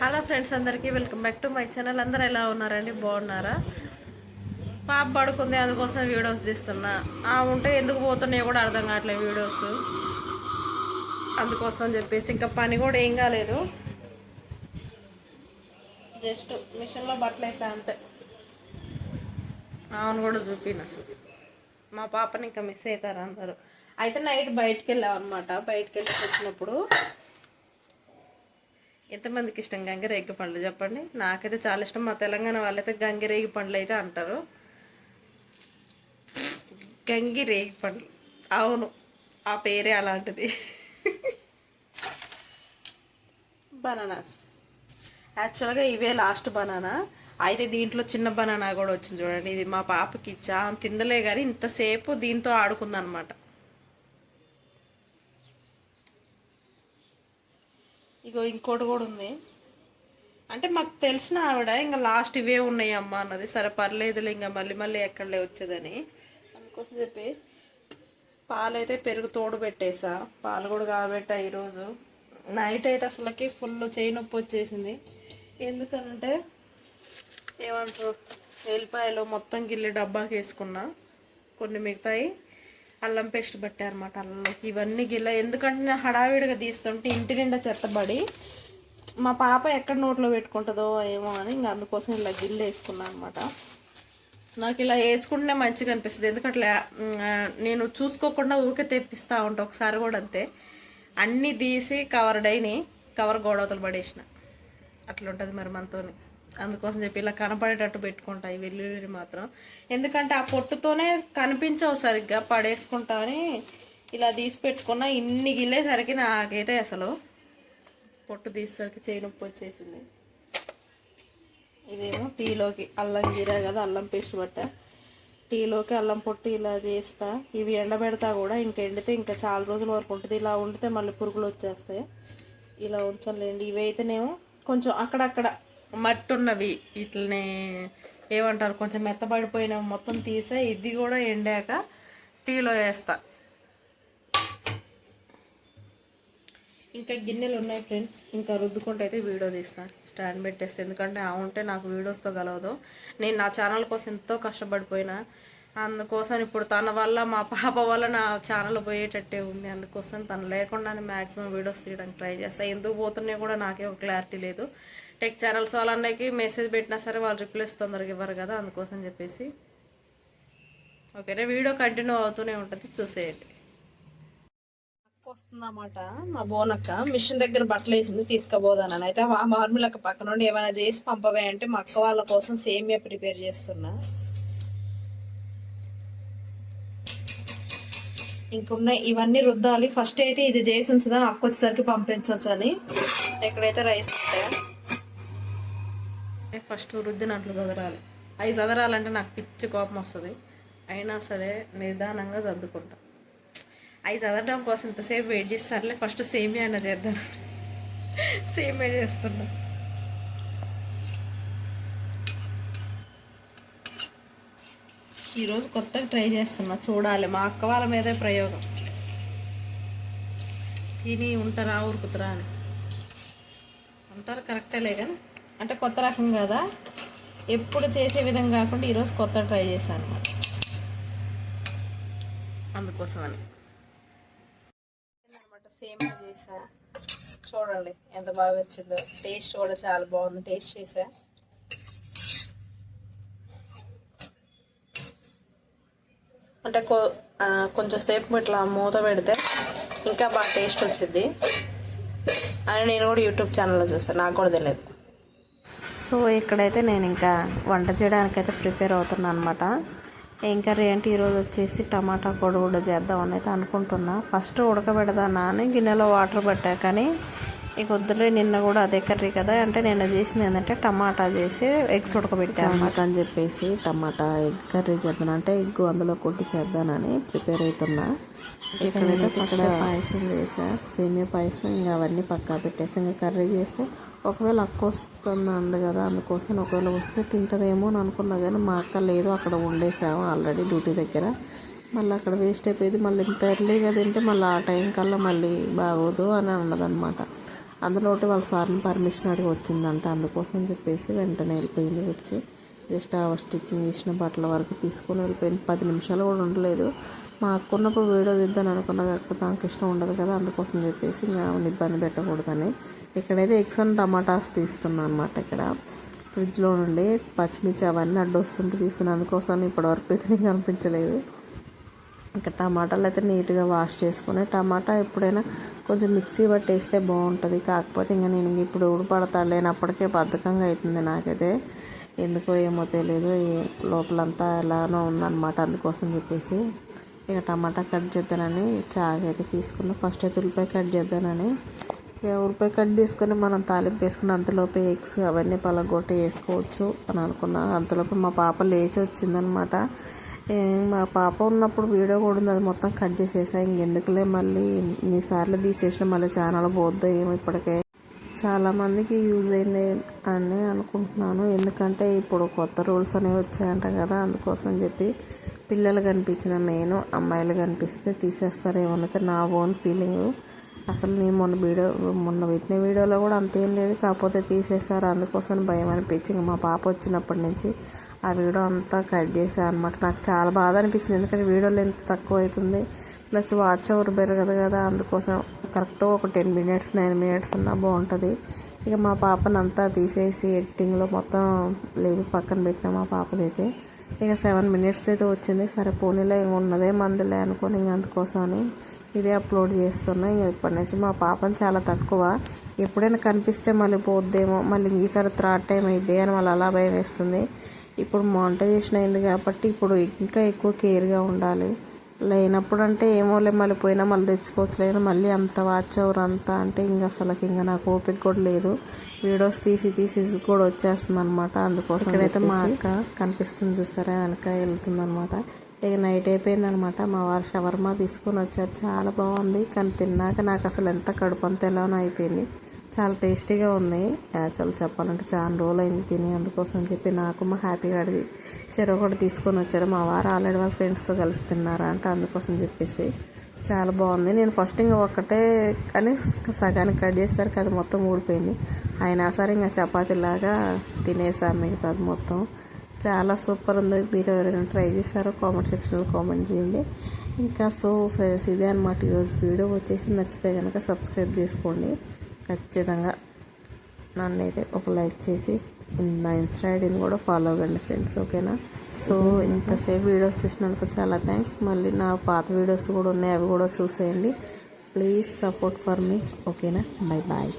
Hello friends అందరికీ welcome back to my channel. అందరూ ఎలా ఉన్నారండి? బాగున్నారా? పాప పడుకుంది అందుకోసం వీడియోస్ తీస్తున్నా. ఆ ఉంటే ఎందుకు పోతున్నాయో కూడా అర్థం కావట్లేదు వీడియోస్. అందుకోసం చెప్పేసి ఇంకా పని కూడా ఏం కాలేదు. జస్ట్ మిషన్లో బట్టలు వేసా అంతే. అవును కూడా చూపిన అసలు. మా పాపని ఇంకా మిస్ అవుతారు అందరు. అయితే నైట్ బయటికి వెళ్ళాం అనమాట బయటికి వెళ్ళి వచ్చినప్పుడు ఎంతమందికి ఇష్టం గంగిరేగి పండ్లు చెప్పండి? నాకైతే చాలా ఇష్టం. మా తెలంగాణ వాళ్ళైతే గంగిరేగి పండ్లు అయితే అంటారు. గంగిరేగి పండ్లు. అవును ఆ పేరే అలాంటిది. బనానాస్. యాక్చువల్గా ఇవే లాస్ట్ బనానా. అయితే దీంట్లో చిన్న బనానా కూడా వచ్చింది చూడండి. ఇది మా పాపకి ఇచ్చా. తిందలే కానీ ఇంతసేపు దీంతో ఆడుకుందనమాట. ఇగో ఇంకోటి కూడా ఉంది. అంటే మాకు తెలిసిన ఆవిడ ఇంకా లాస్ట్ ఇవే ఉన్నాయి అమ్మ అన్నది. సరే పర్లేదులే ఇంకా మళ్ళీ మళ్ళీ ఎక్కడలే వచ్చేదని. అందుకోసం చెప్పి పాలైతే పెరుగు తోడు పెట్టేసా. పాలు కూడా కాబట్టా ఈరోజు. నైట్ అయితే అసలుకి ఫుల్ చేయి నొప్పి వచ్చేసింది. ఎందుకనంటే ఏమంటారు ఎల్లిపాయలు మొత్తం గిల్లి డబ్బాకి వేసుకున్నా కొన్ని మిగతాయి అల్లం పేస్ట్ పట్టారన్నమాట అల్లంలోకి. ఇవన్నీ గిల్ల ఎందుకంటే నేను హడావిడిగా తీస్తుంటే ఇంటి నిండా చెత్తబడి మా పాప ఎక్కడ నోట్లో పెట్టుకుంటుందో ఏమో అని ఇంకా అందుకోసం ఇలా గిల్లు వేసుకున్నాను అనమాట నాకు ఇలా వేసుకుంటేనే మంచిగా అనిపిస్తుంది. ఎందుకంటే నేను చూసుకోకుండా ఊరికే తెప్పిస్తూ ఉంటా. ఒకసారి కూడా అంతే. అన్నీ తీసి కవర్ డైని కవర్ గోడవతలు పడేసిన. అట్లా ఉంటుంది మరి మనతోని. అందుకోసం చెప్పి ఇలా కనపడేటట్టు పెట్టుకుంటా ఈ వెల్లుల్లి మాత్రం. ఎందుకంటే ఆ పొట్టుతోనే కనిపించవు సరిగ్గా పడేసుకుంటా అని ఇలా తీసి పెట్టుకున్న ఇన్ని గిల్లేసరికి నాకైతే అసలు పొట్టు తీసేసరికి చేయి నొప్పి వచ్చేసింది. ఇదేమో టీలోకి అల్లం గీరా కదా అల్లం పేస్ట్ పట్ట టీలోకి అల్లం పొట్టు ఇలా చేస్తా. ఇవి ఎండబెడతా కూడా ఇంకా ఎండితే ఇంకా చాలా రోజుల వరకు ఉంటుంది. ఇలా ఉండితే మళ్ళీ పురుగులు వచ్చేస్తాయి. ఇలా ఉంచలేండి ఇవి అయితేనేమో కొంచెం అక్కడక్కడ మట్టి ఉన్నవి ఇట్లనే ఏమంటారు? కొంచెం మెత్తబడిపోయిన మొత్తం తీసే ఇది కూడా ఎండాక టీలో వేస్తా. ఇంకా గిన్నెలు ఉన్నాయి ఫ్రెండ్స్. ఇంకా రుద్దుకుంటే అయితే వీడియో తీస్తాను స్టాండ్ పెట్టేస్తే. ఎందుకంటే ఆ ఉంటే నాకు వీడియోస్తో కలవదు నేను నా ఛానల్ కోసం ఎంతో కష్టపడిపోయినా. అందుకోసం ఇప్పుడు తన వల్ల మా పాప వల్ల నా ఛానల్ పోయేటట్టే ఉంది. అందుకోసం తను లేకుండానే మ్యాక్సిమం వీడియోస్ తీయడానికి ట్రై చేస్తాను ఎందుకు పోతున్నాయి కూడా నాకే ఒక క్లారిటీ లేదు. టెక్ ఛానల్స్ వాళ్ళకి మెసేజ్ పెట్టినా సరే వాళ్ళు రిప్లైస్ తొందరగా ఇవ్వరు కదా అందుకోసం చెప్పేసి. ఓకేనా వీడియో కంటిన్యూ అవుతూనే ఉంటుంది చూసేయండి. వస్తుందన్నమాట మా బోనక్క. మిషన్ దగ్గర బట్టలు వేసింది తీసుకుపోదానని. అయితే మా మార్మిలక్క పక్క నుండి ఏమైనా చేసి పంపవే అంటే మా అక్క వాళ్ళ కోసం సేమియా ప్రిపేర్ చేస్తున్నా. ఇంకున్నాయి ఇవన్నీ రుద్దాలి. ఫస్ట్ అయితే ఇది చేసి ఉంచుదాం అక్క వచ్చేసరికి పంపించవచ్చు అని ఎక్కడైతే రైస్ ఉంటాయో ఫస్ట్ రుద్దినట్లు చదరాలి. అవి చదరాలంటే నాకు పిచ్చి కోపం వస్తుంది. అయినా సరే నిదానంగా సర్దుకుంటా. అవి చదవడం కోసం ఇంతసేపు వెయిట్ చేస్తారులే ఫస్ట్ సేమియా అయినా చేద్దాం. సేమియా చేస్తున్నా. ఈరోజు కొత్తగా ట్రై చేస్తున్నా. చూడాలి. మా అక్క వాళ్ళ మీదే ప్రయోగం. తిని ఉంటారా ఊరుకుతురా అని. ఉంటారు కరెక్టేలే కానీ అంటే కొత్త రకం కదా. ఎప్పుడు చేసే విధంగా కాకుండా ఈరోజు కొత్త ట్రై చేశాను అనమాట అందుకోసమని. అనమాట సేమ్ చేసా చూడండి ఎంత బాగా వచ్చిందో. టేస్ట్ కూడా చాలా బాగుంది. టేస్ట్ చేసా అంటే కొంచెం సేపు ఇట్లా మూత పెడితే ఇంకా బాగా టేస్ట్ వచ్చింది అని నేను కూడా యూట్యూబ్ ఛానల్లో చూసాను నాకు కూడా తెలియదు. సో ఇక్కడైతే నేను ఇంకా వంట చేయడానికైతే ప్రిపేర్ అవుతున్నా అనమాట ఏం కర్రీ అంటే ఈరోజు వచ్చేసి టమాటా కూడా చేద్దాం అయితే అనుకుంటున్నా. ఫస్ట్ ఉడకబెడదానా అని గిన్నెలో వాటర్ పట్టా కానీ ఇక వద్దులే నిన్న కూడా అదే కర్రీ కదా. అంటే నిన్న చేసింది ఏంటంటే టమాటా చేసి ఎగ్స్ ఉడకబెట్టాను అని చెప్పేసి టమాటా ఎగ్ కర్రీ చేద్దాను. అంటే ఎగ్ అందులో కొట్టి చేద్దానని ప్రిపేర్ అవుతున్నా ఇక్కడైతే పక్కడ పాయసం చేసా సేమియా పాయసం ఇంకా అవన్నీ పక్కా పెట్టేసి ఇంకా కర్రీ చేస్తే ఒకవేళ అక్క వస్తుంది అంది కదా అందుకోసం ఒకవేళ వస్తే తింటుందేమో అని అనుకున్నా కానీ మా అక్క లేదు అక్కడ ఉండేసాము ఆల్రెడీ డ్యూటీ దగ్గర. మళ్ళీ అక్కడ వేస్ట్ అయిపోయింది. మళ్ళీ ఇంత ఎర్లీగా తింటే మళ్ళీ ఆ టైం కల్లా మళ్ళీ బాగోదు అని అన్నదనమాట అందులో వాళ్ళ సార్ని పర్మిషన్ అడిగి వచ్చిందంట. అందుకోసం చెప్పేసి వెంటనే వెళ్ళిపోయింది వచ్చి. జస్ట్ ఆ స్టిచ్చింగ్ చేసిన బట్టల వరకు తీసుకొని వెళ్ళిపోయింది. పది నిమిషాలు కూడా ఉండలేదు. మా అక్కున్నప్పుడు వీడియో తీద్దాను అనుకున్నా కాకపోతే నాకు ఇష్టం ఉండదు కదా అందుకోసం చెప్పేసి ఇంకా ఇబ్బంది పెట్టకూడదని. ఇక్కడైతే ఎగ్స్ అండ్ టమాటాస్ తీస్తున్నాను అనమాట ఇక్కడ. ఫ్రిడ్జ్లో నుండి పచ్చిమిర్చి అవన్నీ అడ్డు వస్తుంటే తీస్తున్నాను అందుకోసం ఇప్పటివరకు అయితే నీకు అనిపించలేదు ఇంకా టమాటాలు అయితే నీట్గా వాష్ చేసుకుని టమాటా ఎప్పుడైనా కొంచెం మిక్సీ పట్టేస్తే బాగుంటుంది కాకపోతే ఇంకా నేను ఇప్పుడు ఊడిపడతా లేనప్పటికే బద్ధకంగా అవుతుంది నాకైతే. ఎందుకో ఏమో తెలియదు లోపలంతా ఎలానో ఉందన్నమాట అందుకోసం చెప్పేసి. ఇక టమాటా కట్ చేద్దానని చాగైతే అయితే తీసుకున్నా. ఫస్ట్ అయితే ఉల్లిపాయ కట్ చేద్దానని. ఇక ఉల్లిపాయ కట్ చేసుకొని మనం తాలింపు వేసుకుని అంతలోపు ఎగ్స్ అవన్నీ పలగొట్టి వేసుకోవచ్చు అని అనుకున్నా. అంతలోపు మా పాప లేచి వచ్చిందనమాట మా పాప ఉన్నప్పుడు వీడియో కూడా ఉంది. అది మొత్తం కట్ చేసేసా. ఇంకెందుకులే మళ్ళీ ఇన్నిసార్లు తీసేసిన మళ్ళీ ఛానల్ పోద్దా ఏమో ఇప్పటికే. చాలామందికి యూజ్ అయింది అని అనుకుంటున్నాను. ఎందుకంటే ఇప్పుడు కొత్త రూల్స్ అనేవి వచ్చాయంట కదా అందుకోసం చెప్పి పిల్లలు కనిపించిన మెయిన్ అమ్మాయిలు కనిపిస్తే తీసేస్తారేమోనైతే నా ఓన్ ఫీలింగ్. అసలు నేను మొన్న వీడియో మొన్న పెట్టిన వీడియోలో కూడా అంతేం లేదు. కాకపోతే తీసేశారు. అందుకోసం భయం అనిపించింది. మా పాప వచ్చినప్పటి నుంచి ఆ వీడియో అంతా కట్ చేశాను అనమాట నాకు చాలా బాధ అనిపించింది. ఎందుకంటే వీడియోలో ఎంత తక్కువ అవుతుంది. ప్లస్ వాచ్ అవర్ పెరగదు కదా అందుకోసం కరెక్ట్ ఒక టెన్ మినిట్స్ నైన్ మినిట్స్ ఉన్నా బాగుంటుంది. ఇక మా పాపని అంతా తీసేసి ఎడిటింగ్లో మొత్తం లేవి పక్కన పెట్టిన మా పాపదైతే ఇక సెవెన్ మినిట్స్ అయితే వచ్చింది. సరే పోనీలో ఇంక ఉన్నదే మందులే అనుకోని ఇంక అందుకోసమని ఇదే అప్లోడ్ చేస్తున్నా. ఇంక ఇప్పటి నుంచి మా పాపని చాలా తక్కువ. ఎప్పుడైనా కనిపిస్తే మళ్ళీ పోద్దేమో మళ్ళీ ఈసారి థర్డ్ టైం అయిద్ది అని మళ్ళీ అలా భయం వేస్తుంది. ఇప్పుడు మానిటైజేషన్ అయింది కాబట్టి ఇప్పుడు ఇంకా ఎక్కువ కేర్గా ఉండాలి. లేనప్పుడు అంటే ఏమోలే మళ్ళీ పోయినా మళ్ళీ తెచ్చుకోవచ్చు లేదు మళ్ళీ అంత వాచ్ అవర్ అంతా అంటే ఇంకా అసలు ఇంకా నాకు ఓపిక కూడా లేదు. వీడియోస్ తీసి తీసి కూడా వచ్చేస్తుంది అనమాట అందుకోసం ఇక్కడైతే మా అక్క కనిపిస్తుంది చూసారా? వెనక వెళ్తుంది అనమాట ఇక నైట్ అయిపోయింది అనమాట మా వారు షవర్మా తీసుకొని వచ్చారు. చాలా బాగుంది. కానీ తిన్నాక నాకు అసలు ఎంత కడుపు అంత ఎలానో అయిపోయింది. చాలా టేస్టీగా ఉంది. యాక్చువల్ చెప్పాలంటే చాలా రోజులు అయింది తిని అందుకోసం చెప్పి నాకు మా హ్యాపీగా అడిగి చెరువు కూడా తీసుకొని వచ్చారు. మా వారు ఆల్రెడీ వాళ్ళ ఫ్రెండ్స్తో కలిసి తిన్నారా అంటే అందుకోసం చెప్పేసి. చాలా బాగుంది. నేను ఫస్ట్ ఇంకా ఒక్కటే కానీ సగానికి కట్ చేసరికి అది మొత్తం ఊడిపోయింది. అయినా సరే ఇంకా చపాతీలాగా తినేసాను మిగతాది మొత్తం. చాలా సూపర్ ఉంది. మీరు ఎవరైనా ట్రై చేశారో కామెంట్ సెక్షన్లో కామెంట్ చేయండి. ఇంకా సో ఫ్రెండ్స్ ఇదే అనమాట ఈరోజు వీడియో వచ్చేసి నచ్చితే కనుక సబ్స్క్రైబ్ చేసుకోండి. ఖచ్చితంగా నన్ను అయితే ఒక లైక్ చేసి నా ఇన్స్టాగ్రామ్ కూడా ఫాలో అవ్వండి ఫ్రెండ్స్ ఓకేనా? సో ఇంతసేపు వీడియోస్ చూసినందుకు చాలా థ్యాంక్స్. మళ్ళీ నా పాత వీడియోస్ కూడా ఉన్నాయి అవి కూడా చూసేయండి. ప్లీజ్ సపోర్ట్ ఫర్ మీ ఓకేనా? Bye bye.